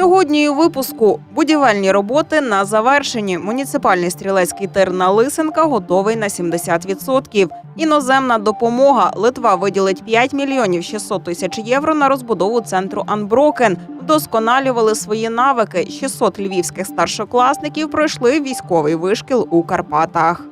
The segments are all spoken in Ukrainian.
Сьогодні у випуску будівельні роботи на завершенні. Муніципальний стрілецький тир на Лисенка готовий на 70%. Іноземна допомога. Литва виділить 5 мільйонів 600 тисяч євро на розбудову центру Анброкен. Вдосконалювали свої навики. 600 львівських старшокласників пройшли військовий вишкіл у Карпатах.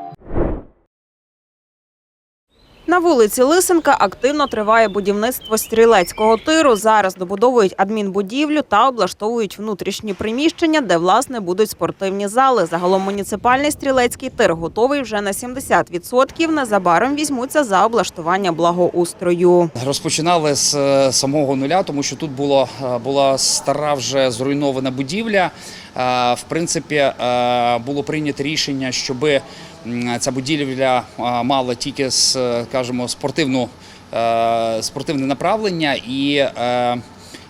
На вулиці Лисенка активно триває будівництво стрілецького тиру. Зараз добудовують адмінбудівлю та облаштовують внутрішні приміщення, де власне будуть спортивні зали. Загалом муніципальний стрілецький тир готовий вже на 70%. Незабаром візьмуться за облаштування благоустрою. Розпочинали з е, самого нуля, тому що тут було, е, була стара вже зруйнована будівля. Е, В принципі, було прийнято рішення, щоб ця будівля мала тільки скажімо, спортивну, е, спортивне направлення і. е,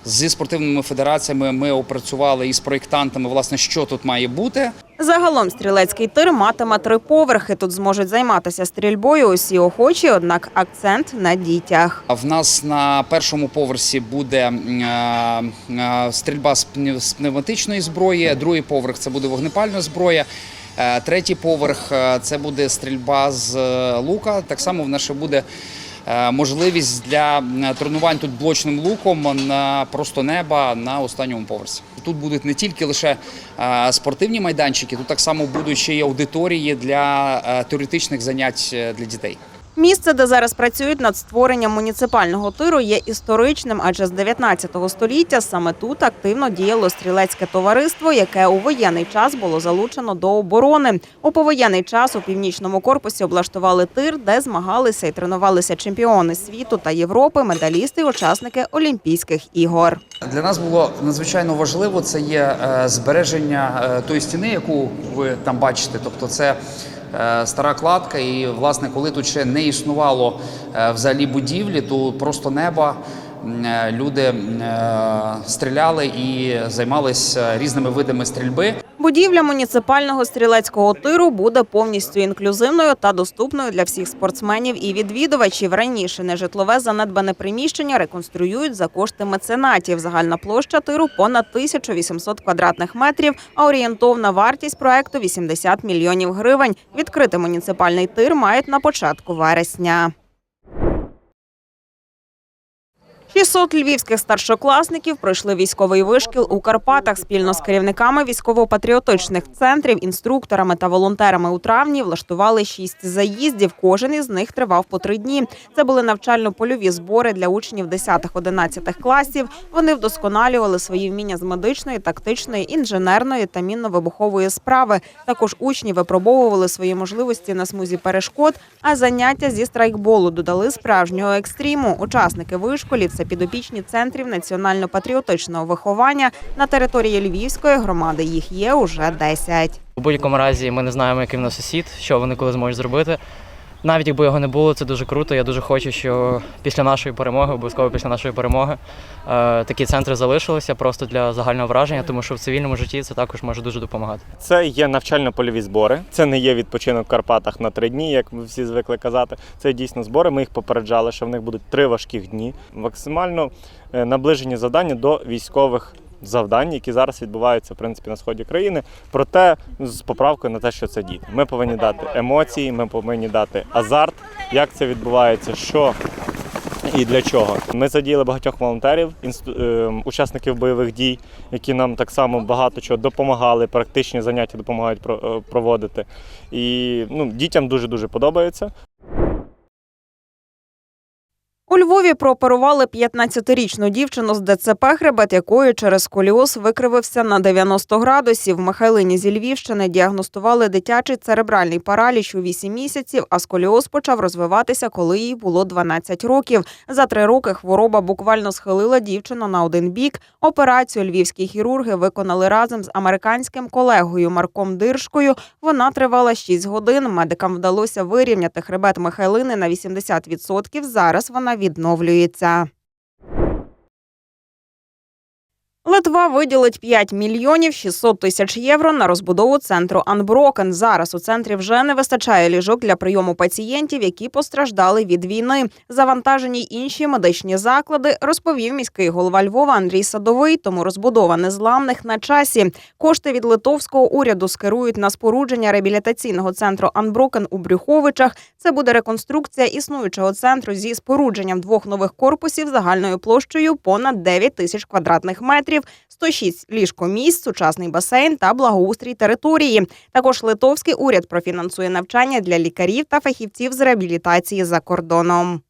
Зі спортивними федераціями ми опрацювали із проєктантами, власне, що тут має бути. Загалом стрілецький тир матиме три поверхи. Тут зможуть займатися стрільбою усі охочі, однак акцент на дітях. В нас на першому поверсі буде е, стрільба з пневматичної зброї, другий поверх це буде вогнепальна зброя. Е, Третій поверх е, це буде стрільба з е, лука. Так само в нас ще буде можливість для тренувань тут блочним луком на просто неба на останньому поверсі. Тут будуть не тільки лише спортивні майданчики, тут так само будуть ще й аудиторії для теоретичних занять для дітей. Місце, де зараз працюють над створенням муніципального тиру, є історичним, адже з 19 століття саме тут активно діяло стрілецьке товариство, яке у воєнний час було залучено до оборони. У повоєнний час у північному корпусі облаштували тир, де змагалися і тренувалися чемпіони світу та Європи, медалісти, учасники Олімпійських ігор. Для нас було надзвичайно важливо це є е, збереження е, тої стіни, яку ви там бачите. Тобто, це стара кладка, і власне, коли тут ще не існувало е, взагалі будівлі, то просто неба. Е, Люди е, стріляли і займалися різними видами стрільби. Будівля муніципального стрілецького тиру буде повністю інклюзивною та доступною для всіх спортсменів і відвідувачів. Раніше нежитлове занедбане приміщення реконструюють за кошти меценатів. Загальна площа тиру понад 1800 квадратних метрів, а орієнтовна вартість проекту 80 мільйонів гривень. Відкрити муніципальний тир мають на початку вересня. 600 львівських старшокласників пройшли військовий вишкіл у Карпатах спільно з керівниками військово-патріотичних центрів, інструкторами та волонтерами у травні влаштували шість заїздів. Кожен із них тривав по три дні. Це були навчально-польові збори для учнів 10-11 класів. Вони вдосконалювали свої вміння з медичної, тактичної, інженерної та мінно-вибухової справи. Також учні випробовували свої можливості на смузі перешкод. А заняття зі страйкболу додали справжнього екстриму. Учасники вишколів це підопічні центрів національно-патріотичного виховання на території Львівської громади. Їх є уже 10. У будь-якому разі ми не знаємо, який в нас сусід, що вони коли зможуть зробити. Навіть якби його не було, це дуже круто. Я дуже хочу, що після нашої перемоги, обов'язково після нашої перемоги, е, такі центри залишилися просто для загального враження, тому що в цивільному житті це також може дуже допомагати. Це є навчально-польові збори. Це не є відпочинок в Карпатах на три дні, як ми всі звикли казати. Це дійсно збори. Ми їх попереджали, що в них будуть три важких дні. Максимально е, наближені завдання до військових. Завдань, які зараз відбуваються в принципі на сході країни, проте з поправкою на те, що це діти. Ми повинні дати емоції, ми повинні дати азарт, як це відбувається, що і для чого. Ми задіяли багатьох волонтерів, інсту- е, учасників бойових дій, які нам так само багато чого допомагали, практичні заняття допомагають е, проводити. І ну, дітям дуже дуже подобається. У Львові прооперували 15-річну дівчину з ДЦП, хребет якої через сколіоз викривився на 90 градусів. В Михайлині зі Львівщини діагностували дитячий церебральний параліч у 8 місяців, а сколіоз почав розвиватися, коли їй було 12 років. За три роки хвороба буквально схилила дівчину на один бік. Операцію львівські хірурги виконали разом з американським колегою Марком Диршкою. Вона тривала 6 годин. Медикам вдалося вирівняти хребет Михайлини на 80%. Зараз вона відновлюється. Литва виділить 5 мільйонів 600 тисяч євро на розбудову центру Анброкен. Зараз у центрі вже не вистачає ліжок для прийому пацієнтів, які постраждали від війни. Завантажені інші медичні заклади, розповів міський голова Львова Андрій Садовий. Тому розбудова незламних на часі. Кошти від литовського уряду скерують на спорудження реабілітаційного центру Анброкен у Брюховичах. Це буде реконструкція існуючого центру зі спорудженням двох нових корпусів загальною площею понад 9 тисяч квадратних метрів, 106 ліжкомісць, сучасний басейн та благоустрій території. Також литовський уряд профінансує навчання для лікарів та фахівців з реабілітації за кордоном.